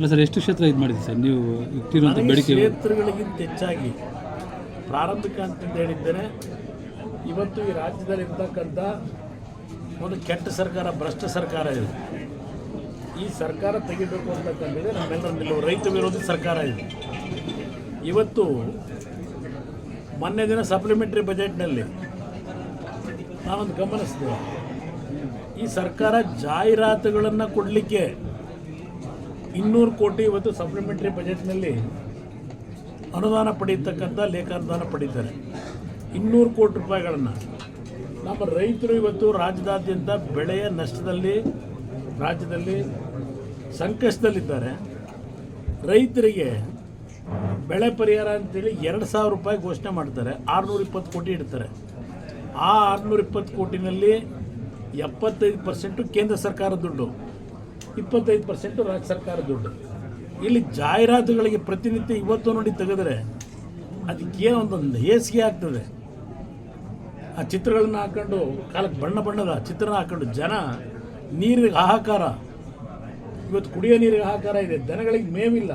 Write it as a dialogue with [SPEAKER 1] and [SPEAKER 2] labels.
[SPEAKER 1] ಅಲ್ಲ ಸರ್ ಎಷ್ಟು ಕ್ಷೇತ್ರ ಇದು ಮಾಡಿದ್ರಿ ಸರ್? ನೀವು ಇಟ್ಟಿರುವಂಥ ಬೇಡಿಕೆ
[SPEAKER 2] ಕ್ಷೇತ್ರಗಳಿಗಿಂತ ಹೆಚ್ಚಾಗಿ ಪ್ರಾರಂಭಿಕ ಅಂತ ಹೇಳಿದ್ದೇನೆ ಇವತ್ತು ಈ ರಾಜ್ಯದಲ್ಲಿ ಇರ್ತಕ್ಕಂಥ ಒಂದು ಕೆಟ್ಟ ಸರ್ಕಾರ ಭ್ರಷ್ಟ ಸರ್ಕಾರ ಇದೆ. ಈ ಸರ್ಕಾರ ತೆಗಿಬೇಕು ಅಂತಕ್ಕಂಥದ್ದೇ ನಮ್ಮೆಲ್ಲರ ನಿಲ್ಲುವ ರೈತ ವಿರೋಧಿ ಸರ್ಕಾರ ಇದೆ. ಇವತ್ತು ಮೊನ್ನೆ ದಿನ ಸಪ್ಲಿಮೆಂಟ್ರಿ ಬಜೆಟ್ನಲ್ಲಿ ನಾನೊಂದು ಗಮನಿಸಿದೆ. ಈ ಸರ್ಕಾರ ಜಾಹೀರಾತುಗಳನ್ನು ಕೊಡಲಿಕ್ಕೆ ಇನ್ನೂರು ಕೋಟಿ ಇವತ್ತು ಸಪ್ಲಿಮೆಂಟ್ರಿ ಬಜೆಟ್ನಲ್ಲಿ ಅನುದಾನ ಪಡೆಯತಕ್ಕಂಥ ಲೇಖಾನುದಾನ ಪಡೀತಾರೆ ಇನ್ನೂರು ಕೋಟಿ ರೂಪಾಯಿಗಳನ್ನು. ನಮ್ಮ ರೈತರು ಇವತ್ತು ರಾಜ್ಯದಾದ್ಯಂತ ಬೆಳೆಯ ನಷ್ಟದಲ್ಲಿ, ರಾಜ್ಯದಲ್ಲಿ ಸಂಕಷ್ಟದಲ್ಲಿದ್ದಾರೆ. ರೈತರಿಗೆ ಬೆಳೆ ಪರಿಹಾರ ಅಂತೇಳಿ ಎರಡು ಸಾವಿರ ರೂಪಾಯಿ ಘೋಷಣೆ ಮಾಡ್ತಾರೆ. ಆರುನೂರ ಇಪ್ಪತ್ತು ಕೋಟಿ ಇಡ್ತಾರೆ. ಆ ಆರುನೂರ ಇಪ್ಪತ್ತು ಕೋಟಿನಲ್ಲಿ ಎಪ್ಪತ್ತೈದು ಪರ್ಸೆಂಟು ಕೇಂದ್ರ ಸರ್ಕಾರ ದುಡ್ಡು. ಇಪ್ಪತ್ತೈದು ಪರ್ಸೆಂಟು ರಾಜ್ಯ ಸರ್ಕಾರ ದುಡ್ಡು. ಇಲ್ಲಿ ಜಾಹೀರಾತುಗಳಿಗೆ ಪ್ರತಿನಿತ್ಯ ಇವತ್ತು ನೋಡಿ ತೆಗೆದ್ರೆ ಅದಕ್ಕೇನೋ ಒಂದು ಹೇಸಿಗೆ ಆಗ್ತದೆ. ಆ ಚಿತ್ರಗಳನ್ನ ಹಾಕೊಂಡು ಕಾಲಕ್ಕೆ ಬಣ್ಣ ಬಣ್ಣದ ಚಿತ್ರನ ಹಾಕೊಂಡು ಜನ ನೀರಿಗೆ ಹಾಹಾಕಾರ. ಇವತ್ತು ಕುಡಿಯೋ ನೀರಿಗೆ ಹಾಹಾಕಾರ ಇದೆ. ದನಗಳಿಗೆ ಮೇವಿಲ್ಲ.